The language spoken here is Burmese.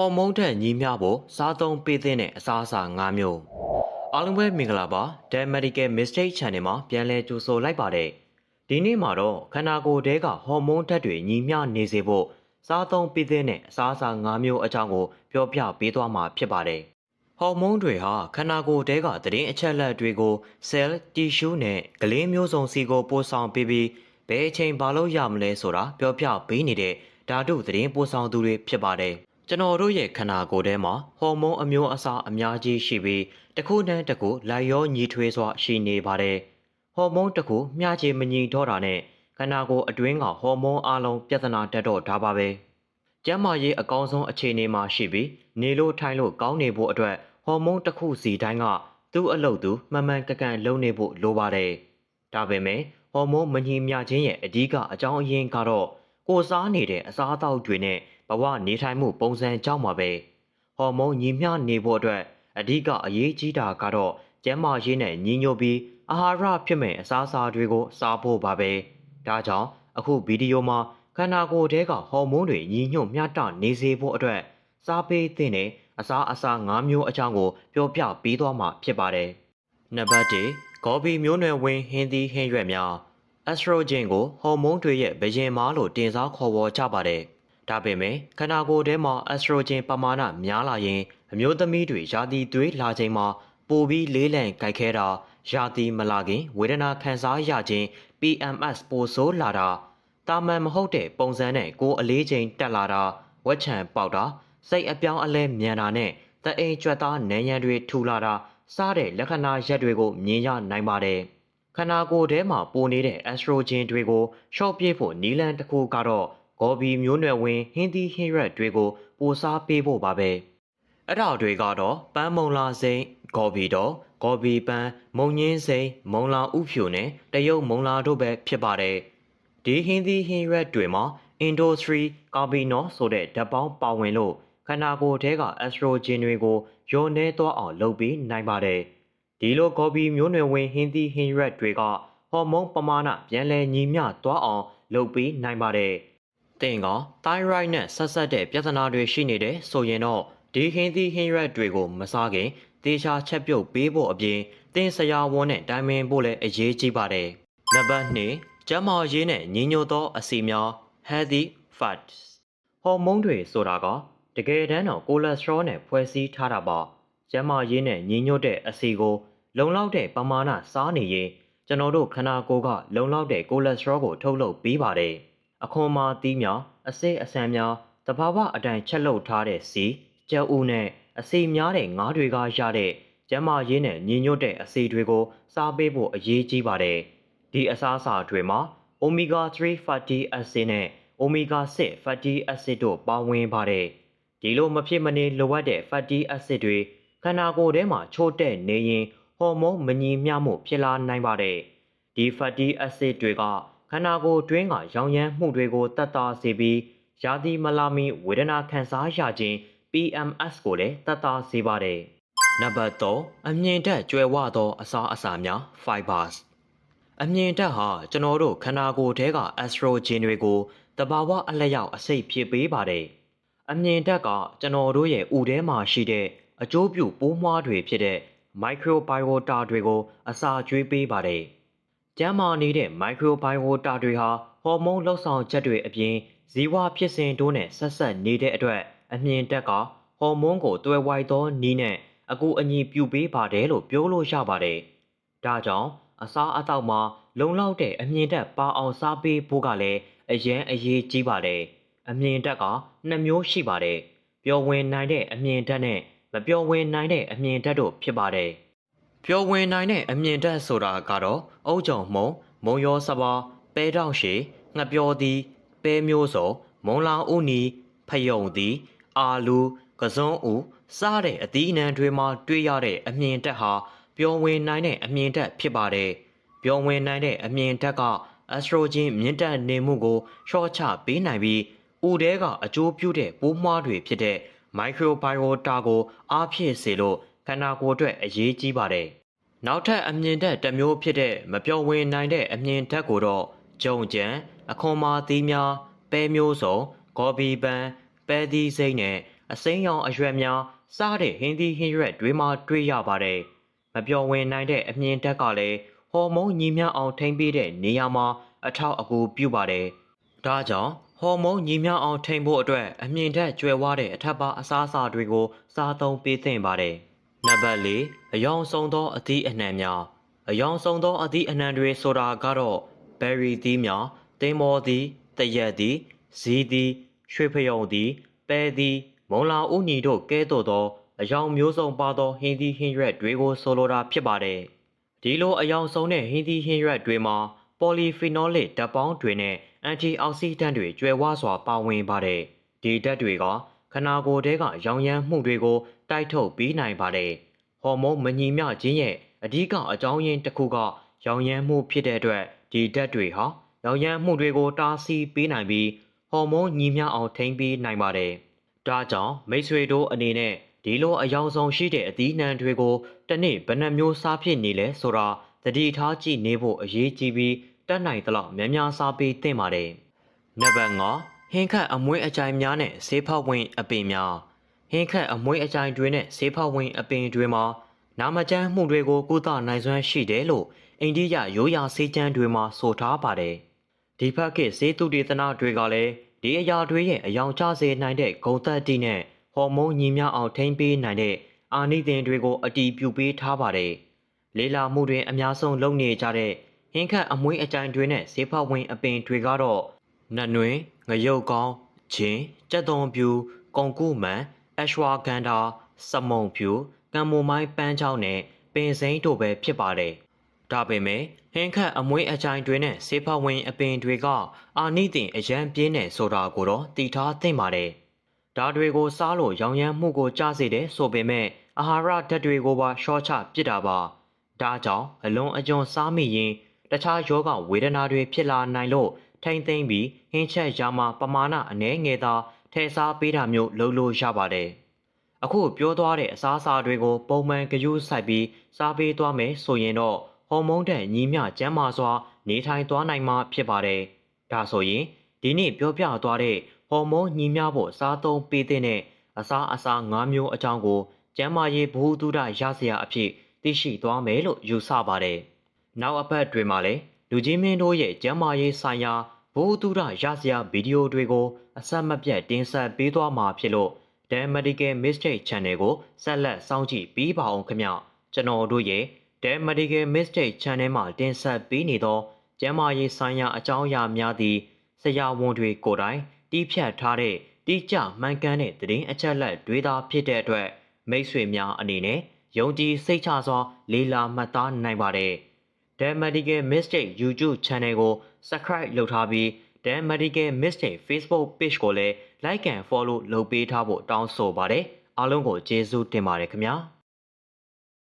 ဟော်မုန်းထက်ညီမျှဖို့စားသုံးပေးတဲ့အစားအစာ၅မျိုးအားလုံးပဲမင်္ဂလာပါ The Medical Mistake Channel မှာပြန်လည်ကြိုဆိုလိုက်ပါတယ်ဒီနေ့မှာတော့ခန္ဓာကိုယ်ထဲကဟော်မုန်းဓာတ်တွေညီမျှနေစေဖို့စားသုံးပေးတဲ့အစားအစာ၅မျိုးအကြောင်းကိုပြောပြပေးသွားမှာဖြစ်ပါတယ်ဟော်မုန်းတွေဟာခန္ဓာကိုယ်ထဲကသတင်းအချက်အလက်တွေကို cell tissue နဲ့ဂလင်းမျိုးစုံစီကိုပို့ဆောင်ပေးပြီးဘယ်အချိန်ဘာလို့ရမလဲဆိုတာပြောပြပေးနေတဲ့ဓာတုသတင်းပို့ဆောင်သူတွေဖြစ်ပါတယ် ကျွန်တော်တို့ရဲ့ခန္ဓာကိုယ်ထဲမှာဟော်မုန်းအမျိုးအစားအများကြီးရှိပြီးတစ်ခုနဲ့တစ်ခုလိုက်ရောညီထွေးစွာရှိနေပါတယ်ဟော်မုန်းတစ်ခုမျှချေမညီတော့တာနဲ့ခန္ဓာကိုယ်အတွင်းကဟော်မုန်းအလုံးပြဿနာတက်တော့ဒါပါပဲကျန်းမာရေးအကောင်းဆုံးအခြေအနေမှာရှိပြီးနေလို့ထိုင်လို့ကောင်းနေဖို့အတွက်ဟော်မုန်းတစ်ခုစီတိုင်းကသူ့အလုပ်သူမှန်မှန်ကန်ကန်လုပ်နေဖို့လိုပါတယ်ဒါပေမဲ့ဟော်မုန်းမညီမျှခြင်းရဲ့အဓိကအကြောင်းအရင်းကတော့ကိုယ်စားနေတဲ့အစားအသောက်တွေနဲ့ ဘဝနေထိုင်မှုပုံစံကြောင့်ပါပဲဟော်မုန်းညီမျှနေဖို့အတွက်အဓိကအရေးကြီးတာကတော့ကျန်းမာရေးနဲ့ညီညွတ်ပြီးအာဟာရဖြစ်မဲ့အစားအစာတွေကိုစားဖို့ပါပဲဒါကြောင့်အခုဗီဒီယိုမှာခန္ဓာကိုယ်ထဲကဟော်မုန်းတွေညီညွတ်မျှတနေစေဖို့အတွက်စားပေးတဲ့အစားအစာ၅မျိုးအကြောင်းကိုပြောပြပေးသွားမှာဖြစ်ပါတယ်နံပါတ်1ဂေါ်ဘီမျိုးနွယ်ဝင်ဟင်းသီးဟင်းရွက်များအက်စထရိုဂျင်ကိုဟော်မုန်းတွေရဲ့ဘယင်မားလို့တင်စားခေါ်ဝေါ်ကြပါတယ်။ ဒါပေမဲ့ခန္ဓာကိုယ်ထဲမှာအက်စထရိုဂျင်ပမာဏများလာရင်အမျိုးသမီးတွေရာသီသွေးလာချိန်မှာပိုပြီးလေးလံကြိုက်ခဲတာရာသီမလာခင်ဝေဒနာခံစားရခြင်း PMS ပိုဆိုးလာတာတာမန်မဟုတ်တဲ့ပုံစံနဲ့ကိုယ်အလေးချိန်တက်လာတာဝက်ချံပေါက်တာစိတ်အပြောင်းအလဲမြန်တာနဲ့တအိမ်ကြွက်သားနန်းရံတွေထူလာတာစားတဲ့လက္ခဏာရက်တွေကိုမြင်ရနိုင်ပါတယ်။ခန္ဓာကိုယ်ထဲမှာပိုနေတဲ့အက်စထရိုဂျင်တွေကိုရှော့ပြစ်ဖို့နီလန်တစ်ခုကတော့ ဂေါ်ဘီမျိုးနွယ်ဝင်ဟင်းသီးဟင်းရွက်တွေကိုပိုစားပေးဖို့ပါပဲ။အဲ့ဒါတွေကတော့ပန်းမုံလာစိန်ဂေါ်ဘီတော့ဂေါ်ဘီပန်းမုံညင်းစိန်မုံလာဥဖြူနဲ့တရုတ်မုံလာတို့ပဲဖြစ်ပါတယ်။ဒီဟင်းသီးဟင်းရွက်တွေမှာ industry carbinol ဆိုတဲ့ဓာတ်ပေါင်းပါဝင်လို့ခန္ဓာကိုယ်ထဲကအက်စထရိုဂျင်တွေကိုယိုနေသွားအောင်လုပ်ပြီးနိုင်ပါတယ်။ဒီလိုဂေါ်ဘီမျိုးနွယ်ဝင်ဟင်းသီးဟင်းရွက်တွေကဟော်မုန်းပမာဏပြန်လည်ညီမျှသွားအောင်လုပ်ပြီးနိုင်ပါတယ်။ တင်က thyroid နဲ့ဆက်ဆက်တဲ့ပြဿနာတွေရှိနေတဲ့ဆိုရင်တော့ဒီဟင်းသီးဟင်းရွက်တွေကိုမစားခင်တေချာချက်ပြုတ်ပေးဖို့အပြင်တင်ဆရာဝန်နဲ့တိုင်ပင်ဖို့လည်းအရေးကြီးပါတယ်။နံပါတ်2ကျန်းမာရေးနဲ့ညီညွတ်သောအစီများ healthy fats ဟော်မုန်းတွေဆိုတာကတကယ်တမ်းတော့ကိုလက်စထရောနဲ့ဖွဲ့စည်းထားတာပါကျန်းမာရေးနဲ့ညီညွတ်တဲ့အစီကို လုံလောက်တဲ့ပမာဏစားနေရင်ကျွန်တော်တို့ခန္ဓာကိုယ်ကလုံလောက်တဲ့ကိုလက်စထရောကိုထုတ်လုပ်ပေးပါတယ် အခွန်မာသီးများအစိအဆန်များတဘာဝအတိုင်းချက်လုပ်ထားတဲ့စီကြက်ဥနဲ့အစီများတဲ့ငါးတွေကရတဲ့ကျန်းမာရေးနဲ့ညီညွတ်တဲ့အစီတွေကိုစားပေးဖို့အရေးကြီးပါတယ်ဒီအစားအစာတွေမှာ omega 3 fatty acid နဲ့ omega 6 fatty acid တို့ပါဝင်ပါတယ်ဒီလိုမဖြစ်မနေလိုအပ်တဲ့ fatty acid တွေခန္ဓာကိုယ်ထဲမှာချို့တဲ့နေရင်ဟော်မုန်းမညီမျှမှုဖြစ်လာနိုင်ပါတယ်။ဒီ fatty acid တွေက ခန္ဓာကိုယ်တွင်းကရောင်ရမ်းမှုတွေကိုတတ်တာစေပြီးရာသီမလာမီဝေဒနာခံစားရခြင်း PMS ကိုလည်းတတ်တာစေပါတယ်။နံပါတ်3အမြင့်တက်ကျွဲဝသောအစာအစာများ fibers အမြင့်တက်ဟာကျွန်တော်တို့ခန္ဓာကိုယ်ထဲက estrogen တွေကိုတဘာဝအလျောက်အစိတ်ဖြစ်ပေးပါတယ်။အမြင့်တက်ကကျွန်တော်တို့ရဲ့ဥထဲမှာရှိတဲ့အကျိုးပြုပိုးမွှားတွေဖြစ်တဲ့ microbiota တွေကိုအစာကျွေးပေးပါတယ်။ ကျန်းမာနေတဲ့ microbiota တွေဟာဟော်မုန်းလှုပ်ဆောင်ချက်တွေအပြင်ဇီဝဖြစ်စဉ်တို့နဲ့ဆက်ဆက်နေတဲ့အတွက်အမြင့်တက်ကဟော်မုန်းကိုတွဲဝိုက်သောနည်းနဲ့အကူအညီပြုပေးပါတယ်လို့ပြောလို့ရပါတယ်။ဒါကြောင့်အစားအသောက်မှာလုံလောက်တဲ့အမြင့်တက်ပါအောင်စားပေးဖို့ကလည်းအရင်အရေးကြီးပါတယ်။အမြင့်တက်ကနှစ်မျိုးရှိပါတယ်။ပျော်ဝင်နိုင်တဲ့အမြင့်တက်နဲ့မပျော်ဝင်နိုင်တဲ့အမြင်တက်တို့ဖြစ်ပါတယ်။ ပျော်ဝင်နိုင်တဲ့အမြင်တက်ဆိုတာကတော့အုတ်ကြုံမုံမုံရောစပါပဲတောက်ရှည်ငှက်ပျော်သည်ပဲမျိုးစုံမုံလောင်ဥနီဖယုံသည် အာလူကစွန်းဥစားတဲ့အသီးအနှံတွေမှာတွေ့ရတဲ့အမြင်တက်ဟာပျော်ဝင်နိုင်တဲ့အမြင်တက်ဖြစ်ပါတယ်။ပျော်ဝင်နိုင်တဲ့အမြင်တက်ကအက်စထရိုဂျင်မြင့်တက်နေမှုကိုရှော့ချပေးနိုင်ပြီးဥထဲကအကျိုးပြုတဲ့ပိုးမွှားတွေဖြစ်တဲ့မိုက်ခရိုဘိုင်အိုတာကိုအားဖြည့်စေလို့ ခန္ဓာကိုယ်အတွက်အရေးကြီးပါတယ်။နောက်ထပ်အမြင်တက်တစ်မျိုးဖြစ်တဲ့မပြောဝင်နိုင်တဲ့အမြင်တက်ကိုတော့ဂျုံကြံအခွန်မာသီးများပဲမျိုးစုံဂေါ်ဘီပန်ပဲသီးစိမ့်နဲ့အစိမ်းရောင်အရွက်များစားတဲ့ဟင်းသီးဟင်းရွက်တွေမှာတွေ့ရပါတယ်။မပျော်ဝင်နိုင်တဲ့အမြင်တက်ကလည်းဟော်မုန်းညီမျှအောင်ထိန်းပေးတဲ့နေရာမှာအထောက်အကူပြုပါတယ်။ဒါကြောင့်ဟော်မုန်းညီမျှအောင်ထိန်းဖို့အတွက်အမြင်တက်ကျွယ်ဝတဲ့အထက်ပါအစားအစာတွေကိုစားသုံးပေးသင့်ပါတယ်။ နံပါတ်၄အယောင်ဆုံးသောအသီးအနှံများအယောင်ဆုံးသောအသီးအနှံတွေဆိုတာကတော့ berry သီးများ၊သင်းမောသီး၊တရက်သီး၊ဇီးသီး၊ရွှေဖယုံသီး၊ပဲသီး၊မုံလာဥညီတို့ကဲသို့သောအယောင်မျိုးစုံပါသောဟင်းသီးဟင်းရွက်တွေကိုဆိုလိုတာဖြစ်ပါတယ်။ဒီလိုအယောင်ဆုံးတဲ့ဟင်းသီးဟင်းရွက်တွေမှာပေါ်လီဖီနော်လစ်ဓာတ်ပေါင်းတွေနဲ့အန်တီအောက်ဆီဒန့်တွေကျွဲဝစွာပါဝင်ပါတယ်။ဒီဓာတ်တွေက ခနာကိုယ်ထဲကရောင်ရမ်းမှုတွေကိုတိုက်ထုတ်ပေးနိုင်ပါတယ်။ဟော်မုန်းမညီမျှခြင်းရဲ့အဓိကအကြောင်းရင်းတစ်ခုကရောင်ရမ်းမှုဖြစ်တဲ့အတွက်ဒီဓာတ်တွေဟာရောင်ရမ်းမှုတွေကိုတားဆီးပေးနိုင်ပြီးဟော်မုန်းညီမျှအောင်ထိန်းပေးနိုင်ပါတယ်။ဒါကြောင့်မိတ်ဆွေတို့အနေနဲ့ဒီလိုအယောင်ဆောင်ရှိတဲ့အသီးနှံတွေကိုတစ်နေ့ဘယ်နှမျိုးစားဖြစ်နေလဲဆိုတာသတိထားကြည့်နေဖို့အရေးကြီးပြီးတတ်နိုင်သလောက်များများစားပေးသင့်ပါတယ်။နံပါတ်5 ဟင်းခတ်အမွှေးအကြိုင်များနဲ့ဆေးဖောက်ဝင်အပင်များဟင်းခတ်အမွှေးအကြိုင်တွေနဲ့ဆေးဖောက်ဝင်အပင်တွေမှာနာမကျန်းမှုတွေကိုကုသနိုင်စွမ်းရှိတယ်လို့အိန္ဒိယရိုးရာဆေးကျန်းတွေမှာဆိုထားပါတယ်။ဒီဖက်ကဆေးသုတေသနတွေကလည်းဒီအရာတွေရဲ့အယောင်ချစေနိုင်တဲ့ဂုဏ်သက်တိနဲ့ဟော်မုန်းညီမျှအောင်ထိန်းပေးနိုင်တဲ့အာနိသင်တွေကိုအတီးပြုပေးထားပါတယ်။လေးလာမှုတွေအများဆုံးလုပ်နေကြတဲ့ဟင်းခတ်အမွှေးအကြိုင်တွေနဲ့ဈေးဖောက်ဝင်အပင်တွေကတော့ နတ်နွေငရုတ်ကောင်းဂျင်းကြက်သွန်ပြူကုံကုမန်အရှဝါကန်တာစမုံဖြူကံမိုမိုင်းပန်းချောင်းနဲ့ပင်စိမ်းတို့ပဲဖြစ်ပါတယ်။ဒါပေမဲ့ဟင်းခတ်အမွှေးအကြိုင်တွေနဲ့ဈေးဖောက်ဝင်အပင်တွေက အာနိသင်အရန်ပြင်းနေဆိုတာကိုတော့သိထားသင့်ပါတယ်။ဒါတွေကိုစားလို့ရောင်ရမ်းမှုကိုကြားစေတယ်ဆိုပေမဲ့အာဟာရဓာတ်တွေကိုပါရှော့ချပစ်တာပါ။ဒါကြောင့်အလွန်အကျွံစားမိရင်တခြားယောဂဝေဒနာတွေဖြစ်လာနိုင်လို့ ထိမ့်သိမ့်ပြီးဟင်းချက်ရမှာပမာဏအနည်းငယ်သာထည့်စားပေးတာမျိုးလုပ်လို့ရပါတယ်။အခုပြောသွားတဲ့အစားအစာတွေကိုပုံမှန်ကြိုးစိုက်ပြီးစားပေးသွားမယ်ဆိုရင်တော့ဟော်မုန်းတဲ့ညီမျှကျန်းမာစွာနေထိုင်သွားနိုင်မှာဖြစ်ပါတယ်။ဒါဆိုရင်ဒီနေ့ပြောပြသွားတဲ့ဟော်မုန်းညီမျှဖို့စားသုံးပေးတဲ့အစားအစာ၅မျိုးအကြောင်းကိုကျန်းမာရေးဘ ഹു တုဒရစရာအဖြစ်သိရှိသွားမယ်လို့ယူဆပါတယ်။နောက်အပတ်တွေမှာလည်း လူကြီးမင်းတို့ရဲ့ကျန်းမာရေးဆိုင်ရာဘ ഹു တုဒရစရာဗီဒီယိုတွေကိုအဆက်မပြတ်တင်ဆက်ပေးသွားမှာဖြစ်လို့ The Medical Mistake Channel ကိုဆက်လက်စောင့်ကြည့်ပြီးပါအောင်ခင်ဗျ။ကျွန်တော်တို့ရဲ့ The Medical Mistake Channel မှာတင်ဆက်ပေးနေသောကျန်းမာရေးဆိုင်ရာအကြောင်းအရာများသည့်ဆရာဝန်တွေကိုယ်တိုင်တီးဖြတ်ထားတဲ့တိကျမှန်ကန်တဲ့သတင်းအချက်အလက်တွေသာဖြစ်တဲ့အတွက်မိတ်ဆွေများအနေနဲ့ယုံကြည်စိတ်ချစွာ လေးလာမှတ်သားနိုင်ပါတယ်။ The Medical Mistake YouTube Channel ကို Subscribe လုပ်ထားပြီး The Medical Mistake Facebook Page ကိုလည်း Like and Follow လုပ်ပေးထားဖို့တောင်းဆိုပါတယ်။အားလုံးကိုကျေးဇူးတင်ပါတယ်ခင်ဗျာ။